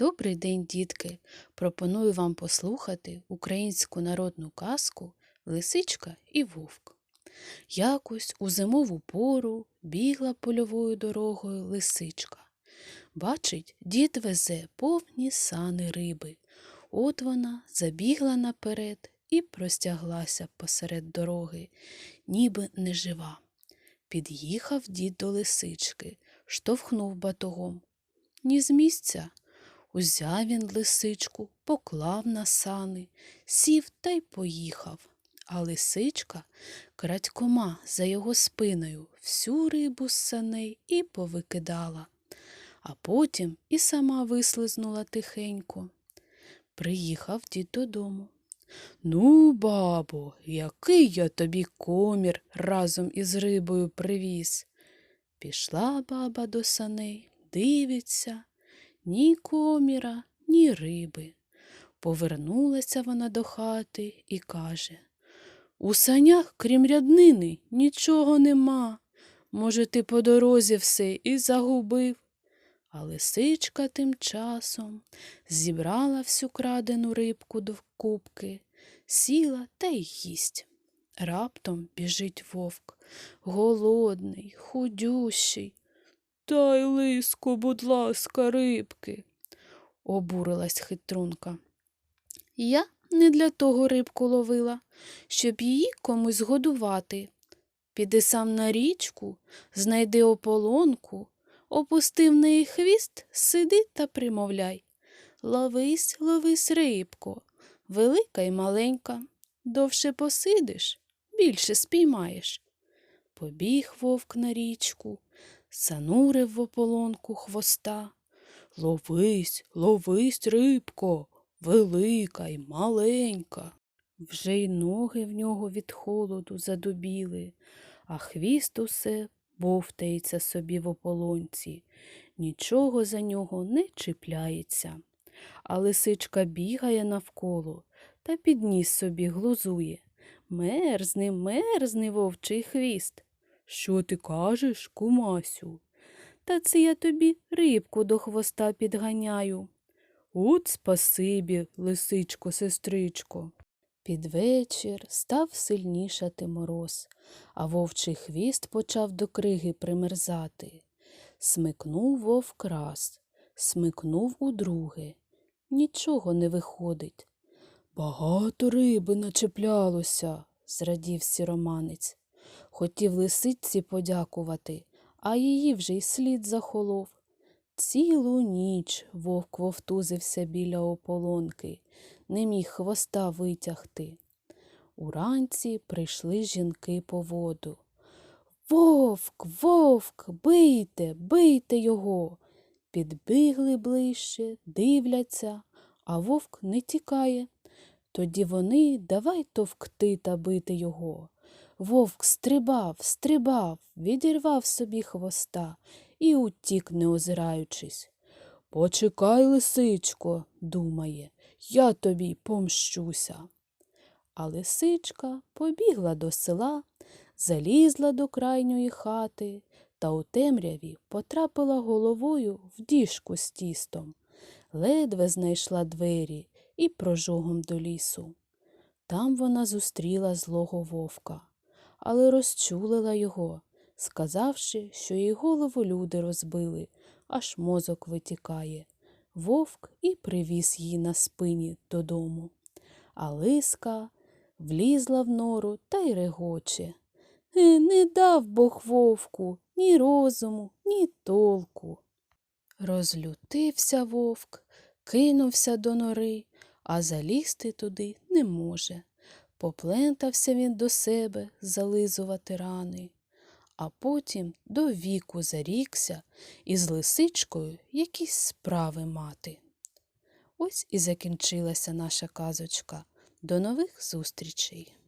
Добрий день, дітки! Пропоную вам послухати українську народну казку Лисичка і вовк. Якось у зимову пору бігла польовою дорогою лисичка. Бачить, дід везе повні сани риби. От вона забігла наперед і простяглася посеред дороги, ніби нежива. Під'їхав дід до лисички, штовхнув батогом. Ні з місця. Узяв він лисичку, поклав на сани, сів та й поїхав. А лисичка крадькома за його спиною всю рибу з саней і повикидала, а потім і сама вислизнула тихенько. Приїхав дід додому. Ну, бабо, який я тобі комір разом із рибою привіз. Пішла баба до саней, дивиться. Ні коміра, ні риби. Повернулася вона до хати і каже У санях, крім ряднини, нічого нема. Може, ти по дорозі все і загубив. А лисичка тим часом зібрала всю крадену рибку до кубки, сіла та й їсть. Раптом біжить вовк, голодний, худющий. Дай лиску, будь ласка, рибки, обурилась хитрунка. Я не для того рибку ловила, щоб її комусь годувати. Піди сам на річку, знайди ополонку, опусти в неї хвіст, сиди та примовляй. Ловись, ловись, рибко, велика й маленька. Довше посидиш, більше спіймаєш. Побіг вовк на річку, занурив в ополонку хвоста. Ловись, ловись, рибко, велика й маленька. Вже й ноги в нього від холоду задубіли, а хвіст усе бовтається собі в ополонці, нічого за нього не чіпляється. А лисичка бігає навколо та підніс собі глузує. Мерзни, мерзни, вовчий хвіст. Що ти кажеш, кумасю? Та це я тобі рибку до хвоста підганяю. От спасибі, лисичко, сестричко. Під вечір став сильнішати мороз, а вовчий хвіст почав до криги примерзати. Смикнув вовк раз, смикнув удруге. Нічого не виходить. Багато риби начеплялося, зрадів сіроманець. Хотів лисиці подякувати, а її вже й слід захолов. Цілу ніч вовк вовтузився біля ополонки, не міг хвоста витягти. Уранці прийшли жінки по воду. Вовк, вовк, бийте, бийте його. Підбігли ближче, дивляться, а вовк не тікає. Тоді вони давай товкти та бити його. Вовк стрибав, стрибав, відірвав собі хвоста і утік, не озираючись. Почекай, лисичко, думає, я тобі помщуся. А лисичка побігла до села, залізла до крайньої хати та у темряві потрапила головою в діжку з тістом, ледве знайшла двері і прожогом до лісу. Там вона зустріла злого вовка, але розчулила його, сказавши, що їй голову люди розбили, аж мозок витікає. Вовк і привіз її на спині додому. А лиска влізла в нору та й регоче. «Е, Не дав Бог вовку ні розуму, ні толку. Розлютився вовк, кинувся до нори, а залізти туди не може. Поплентався він до себе зализувати рани, а потім до віку зарікся із лисичкою якісь справи мати. Ось і закінчилася наша казочка. До нових зустрічей!